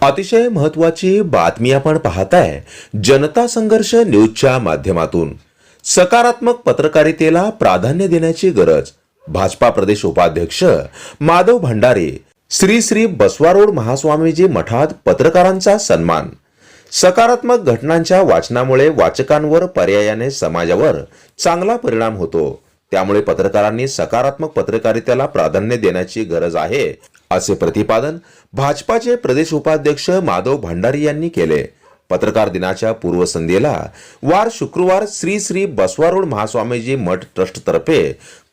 अतिशय महत्वाची बातमी आपण पाहताय जनता संघर्ष न्यूजच्या माध्यमातून. सकारात्मक पत्रकारितेला प्राधान्य देण्याची गरज. भाजपा प्रदेश उपाध्यक्ष माधव भंडारे श्री श्री बसवारोड महास्वामीजी मठात पत्रकारांचा सन्मान. सकारात्मक घटनांच्या वाचनामुळे वाचकांवर पर्यायाने समाजावर चांगला परिणाम होतो. त्यामुळे पत्रकारांनी सकारात्मक पत्रकारितेला प्राधान्य देण्याची गरज आहे असे प्रतिपादन भाजपाचे प्रदेश उपाध्यक्ष माधव भंडारी यांनी केले. पत्रकार दिनाच्या पूर्वसंध्येला वार शुक्रवार श्री श्री बसवारूढ महास्वामीजी मठ ट्रस्टतर्फे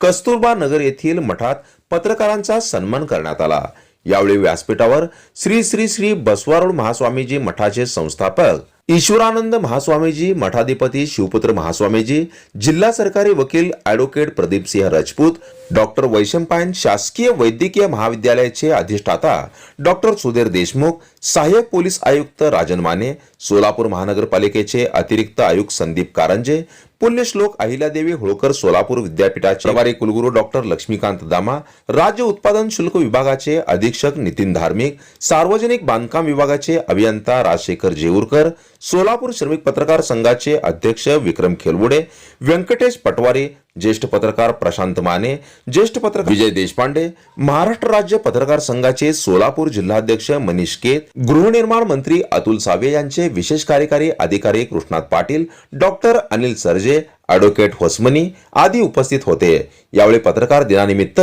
कस्तुरबा नगर येथील मठात पत्रकारांचा सन्मान करण्यात आला. यावेळी व्यासपीठावर श्री श्री श्री बसवारूढ महास्वामीजी मठाचे संस्थापक ईश्वरानंद महास्वामीजी मठाधिपती शिवपुत्र महास्वामीजी जिल्हा सरकारी वकील ॲडव्होकेट प्रदीपसिंह राजपूत डॉक्टर वैशंपायन शासकीय वैद्यकीय महाविद्यालयाचे अधिष्ठाता डॉक्टर सुधीर देशमुख सहाय्यक पोलीस आयुक्त राजन माने सोलापूर महानगरपालिकेचे अतिरिक्त आयुक्त संदीप कारंजे पुण्यश्लोक अहिल्यादेवी होळकर सोलापूर विद्यापीठाचे प्रभारी कुलगुरू डॉक्टर लक्ष्मीकांत दामा राज्य उत्पादन शुल्क विभागाचे अधीक्षक नितीन धार्मिक सार्वजनिक बांधकाम विभागाचे अभियंता राजशेखर जेऊरकर सोलापूर श्रमिक पत्रकार संघाचे अध्यक्ष विक्रम खेलबुडे व्यंकटेश पटवारी ज्येष्ठ पत्रकार प्रशांत माने ज्येष्ठ पत्रकार विजय देशपांडे महाराष्ट्र राज्य पत्रकार संघाचे सोलापूर जिल्हाध्यक्ष मनीष केत गृहनिर्माण मंत्री अतुल सावे यांचे विशेष कार्यकारी अधिकारी कृष्णात पाटील डॉक्टर अनिल सरजे ॲडव्होकेट होसमनी आदी उपस्थित होते. यावेळी पत्रकार दिनानिमित्त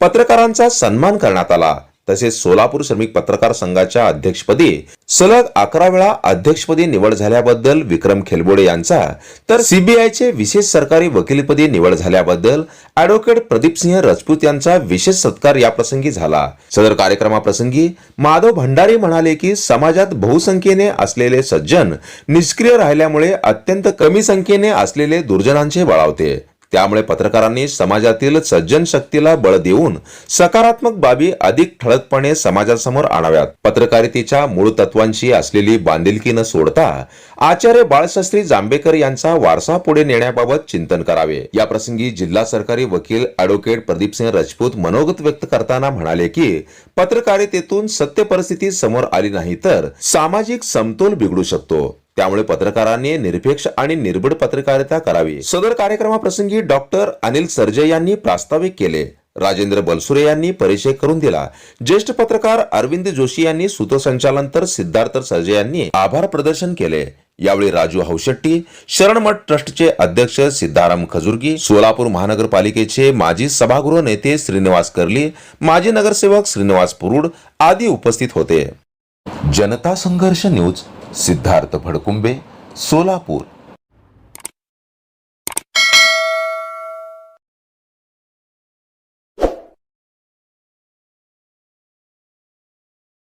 पत्रकारांचा सन्मान करण्यात आला. तसेच सोलापूर श्रमिक पत्रकार संघाच्या अध्यक्षपदी सलग अकरा वेळा अध्यक्षपदी निवड झाल्याबद्दल विक्रम खेलबोडे यांचा तर सीबीआयचे विशेष सरकारी वकिलीपदी निवड झाल्याबद्दल अॅडव्होकेट प्रदीपसिंह राजपूत यांचा विशेष सत्कार याप्रसंगी झाला. सदर कार्यक्रमाप्रसंगी माधव भंडारी म्हणाले की समाजात बहुसंख्येने असलेले सज्जन निष्क्रिय राहिल्यामुळे अत्यंत कमी संख्येने असलेले दुर्जनांचे बळावते. त्यामुळे पत्रकारांनी समाजातील सज्जन शक्तीला बळ देऊन सकारात्मक बाबी अधिक ठळकपणे समाजासमोर आणाव्यात. पत्रकारितेच्या मूळ तत्वांशी असलेली बांधिलकी न सोडता आचार्य बाळशास्त्री जांभेकर यांचा वारसा पुढे नेण्याबाबत चिंतन करावे. या प्रसंगी जिल्हा सरकारी वकील अॅडव्होकेट प्रदीपसिंह राजपूत मनोगत व्यक्त करताना म्हणाले की पत्रकारितेतून सत्य परिस्थिती समोर आली नाही तर सामाजिक समतोल बिघडू शकतो. त्यामुळे पत्रकारांनी निरपेक्ष आणि निर्भीड पत्रकारिता करावी. सदर कार्यक्रमाप्रसंगी डॉक्टर अनिल सर्जे यांनी प्रास्ताविक केले. राजेंद्र बलसुरे यांनी परिचय करून दिला. ज्येष्ठ पत्रकार अरविंद जोशी यांनी सूत्रसंचालन तर सिद्धार्थ सर्जे यांनी आभार प्रदर्शन केले. यावेळी राजू हौशेट्टी शरणमठ ट्रस्टचे अध्यक्ष सिद्धाराम खजुर्गी सोलापूर महानगरपालिकेचे माजी सभागृह नेते श्रीनिवास कर्ली माजी नगरसेवक श्रीनिवास पुरुड आदी उपस्थित होते. जनता संघर्ष न्यूज सिद्धार्थ फडकुंबे सोलापूर.